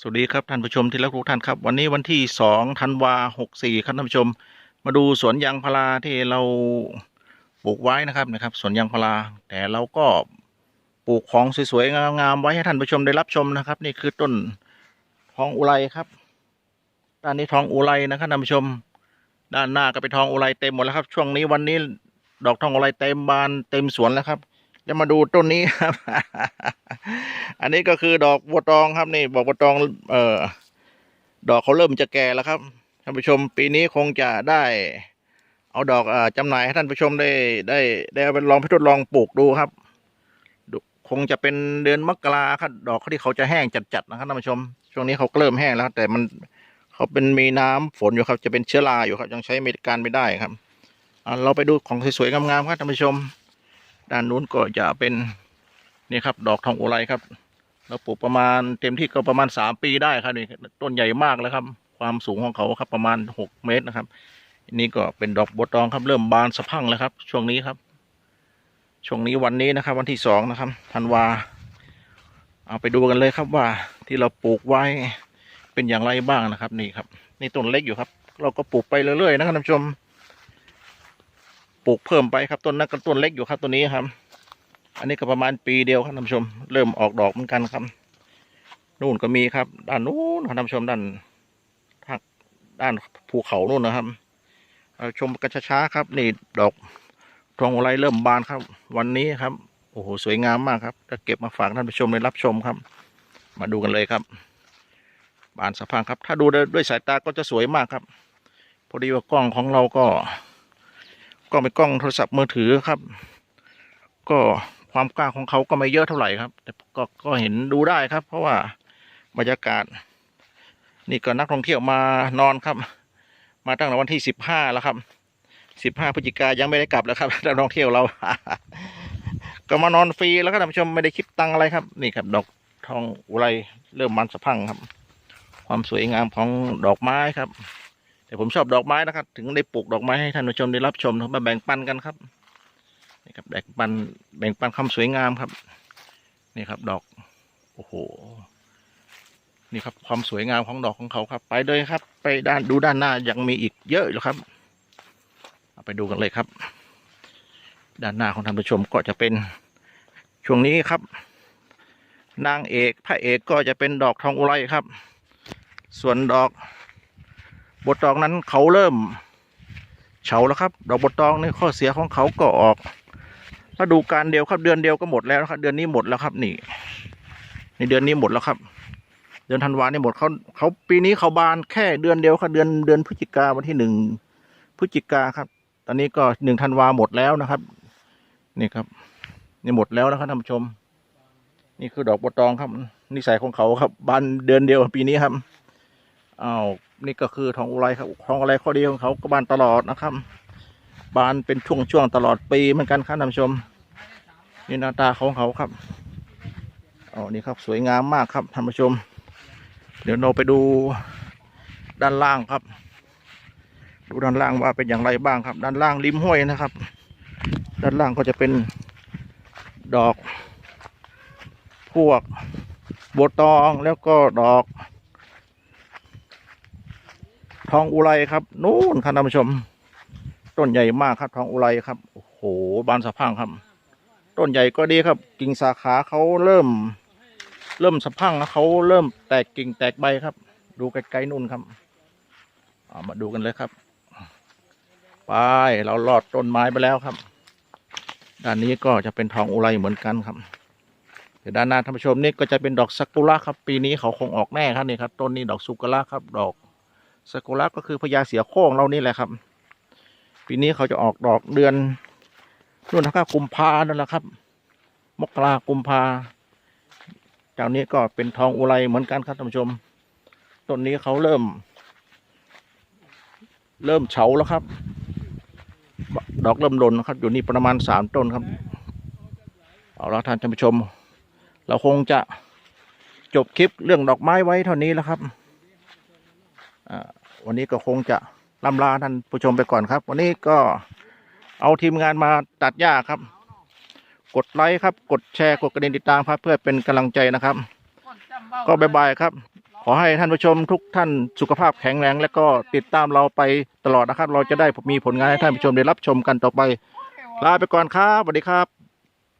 สวัสดีครับท่านผู้ชมที่รักทุกท่านครับ วันนี้วันที่สองธันวาหกสี่ครับท่านผู้ชม มาดูสวนยางพาราที่เราปลูกไว้นะครับนะครับสวนยางพารา แต่เราก็ปลูกของสวยๆงามๆไว้ให้ท่านผู้ชมได้รับชมนะครับ นี่คือต้นทองอุไรครับด้านนี้ทองอุไรนะครับท่านผู้ชม ด้านหน้าก็เป็นทองอุไรเต็มหมดแล้วครับ ช่วงนี้วันนี้ดอกทองอุไรเต็มบานเต็มสวนแล้วครับ จะมาดูต้นนี้ครับ อันนี้ก็คือดอกบัวตองครับนี่บอกบัวตอง เอ่อ ดอกเขาเริ่มจะแก่แล้วครับท่านผู้ชมปีนี้คงจะได้ เอาดอกอ่อจำหน่ายให้ท่านผู้ชมได้ได้ได้เอาไปลองไปทดลองปลูกดูครับคงจะเป็นเดือนมกราครับดอกเขาที่เขาจะแห้งจัดๆนะครับท่านผู้ชม ช่วงนี้เขาเริ่มแห้งแล้ว แต่มันเขาเป็นมีน้ำฝนอยู่ครับ จะเป็นเชื้อราอยู่ครับ ยังใช้เมดการไม่ได้ครับเราไปดูของสวยๆงามๆครับท่านผู้ชม ด้านนู้นก็จะเป็นนี่ครับ ดอกทองโอไรครับเราปลูกประมาณเต็มที่ก็ประมาณสามปีได้ครับนี่ต้นใหญ่มากแล้วครับ ความสูงของเขาครับประมาณหกเมตรนะครับอันนี้ก็เป็นดอกบัวตองครับเริ่มบานสะพั่งแล้วครับ ช่วงนี้ครับ ช่วงนี้วันนี้นะครับ วันที่สองนะครับธันวาเอาไปดูกันเลยครับว่าที่เราปลูกไว้เป็นอย่างไรบ้างนะครับ นี่ครับ นี่ต้นเล็กอยู่ครับ เราก็ปลูกไปเรื่อยๆนะครับท่านผู้ชม ปลูกเพิ่มไปครับต้นนั้นก็ต้นเล็กอยู่ครับตัวนี้ครับ อันนี้ก็ประมาณปีเดียวครับท่านผู้ชม เริ่มออกดอกเหมือนกันครับนู่นก็มีครับ ด้านนู้นครับท่านผู้ชมด้านทางด้านภูเขานู่นนะครับชมกันช้าๆครับ นี่ดอกทองอุไรเริ่มบานครับ วันนี้ครับโอ้โหสวยงามมากครับจะเก็บมาฝากท่านผู้ชมได้รับชมครับ มาดูกันเลยครับ บานสะพังครับ ถ้าดูด้วยสายตาก็จะสวยมากครับ พอดีว่ากล้องของเราก็ กล้องเป็นกล้องโทรศัพท์มือถือครับ ก็ความกว้างของเขาก็ไม่เยอะเท่าไหร่ครับ แต่ก็ก็เห็นดูได้ครับ เพราะว่าบรรยากาศ นี่ก็นักท่องเที่ยวมานอนครับ มาตั้งแต่วันที่สิบห้าแล้วครับสิบห้าพฤศจิกายังไม่ได้กลับแล้วครับนักท่องเที่ยวเรา ก็มานอนฟรีแล้วก็ท่านผู้ชมไม่ได้คิดตังอะไรครับ นี่ครับ ดอกทองอุไรเริ่มมันสะพังครับ ความสวยงามของดอกไม้ครับ แต่ผมชอบดอกไม้นะครับ ถึงได้ปลูกดอกไม้ให้ท่านผู้ชมได้รับชมนะครับมาแบ่งปันกันครับนี่ครับแบ่งปันแบ่งปันความสวยงามครับ นี่ครับดอกโอ้โหนี่ครับความสวยงามของดอกของเขาครับ ไปเลยครับ ไปด้านดูด้านหน้ายังมีอีกเยอะอยู่ครับเอาไปดูกันเลยครับ ด้านหน้าของท่านผู้ชมก็จะเป็นช่วงนี้ครับ นางเอกพระเอกก็จะเป็นดอกทองอุไรครับ ส่วนดอก บทตองนั้นเขาเริ่มเฉาแล้วครับ ดอกบทตองนี่ข้อเสียของเขาก็ออกฤดูการเดียวครับเดือนเดียวก็หมดแล้วครับ เดือนนี้หมดแล้วครับนี่ ในเดือนนี้หมดแล้วครับ เดือนธันวาเนี่หมดเขาเขาปีนี้เขาบานแค่เดือนเดียวครับเดือนเดือนพฤศจิกาวันที่หนึ่งพฤศจิกาครับ ตอนนี้ก็หนึ่งธันวาหมดแล้วนะครับ นี่ครับ นี่หมดแล้วนะครับท่านผู้ชม นี่คือดอกบทตองครับ นิสัยของเขาครับบานเดือนเดียวปีนี้ครับ อ้าวนี่ก็คือทองอุไรครับทองอุไรข้อดีของเขาก็บานตลอดนะครับ บานเป็นช่วงๆตลอดปีเหมือนกันครับท่านผู้ชม นี่หน้าตาของเขาครับอ๋อนี่ครับสวยงามมากครับท่านผู้ชม เดี๋ยวเราไปดูด้านล่างครับ ดูด้านล่างว่าเป็นอย่างไรบ้างครับ ด้านล่างริมห้วยนะครับ ด้านล่างก็จะเป็นดอก พวกบัวตองแล้วก็ดอก ทองอุไรครับนู่นครับท่านผู้ชม ต้นใหญ่มากครับทองอุไรครับโอ้โหบานสะพังครับ ต้นใหญ่ก็ดีครับ กิ่งสาขาเขาเริ่ม เริ่มสะพังแล้วเขาเริ่มแตกกิ่งแตกใบครับ ดูไกลๆนู่นครับามาดูกันเลยครับ ไปเราลอดต้นไม้ไปแล้วครับ ด้านนี้ก็จะเป็นทองอุไรเหมือนกันครับแต่ด้านหน้าท่านผู้ชมนี่ก็จะเป็นดอกซากุระครับ ปีนี้เขาคงออกแน่ครับนี่ครับต้นนี้ดอกซากุระครับ ดอก ซากุระก็คือพญาเสือโคร่งเรานี่แหละครับ ปีนี้เขาจะออกดอกเดือนนู่นนะครับกุมภานั่นแหละครับ มกรากุมภาเจ้านี้ก็เป็นทองอุไรเหมือนกันครับท่านผู้ชม ต้นนี้เขาเริ่ม เริ่มเฉาแล้วครับ ดอกเริ่มหล่นนะครับ อยู่นี่ประมาณสามต้นครับ เอาละท่านผู้ชม เราคงจะจบคลิปเรื่องดอกไม้ไว้เท่านี้แล้วครับอ่า วันนี้ก็คงจะลำลาท่านผู้ชมไปก่อนครับ วันนี้ก็เอาทีมงานมาตัดหญ้าครับ กดไลค์ครับ กดแชร์กดกระดิ่งติดตามครับ เพื่อเป็นกำลังใจนะครับ ก็บายบายครับ ขอให้ท่านผู้ชมทุกท่านสุขภาพแข็งแรงและก็ติดตามเราไปตลอดนะครับ เราจะได้มีผลงานให้ท่านผู้ชมได้รับชมกันต่อไป ลาไปก่อนครับสวัสดีครับ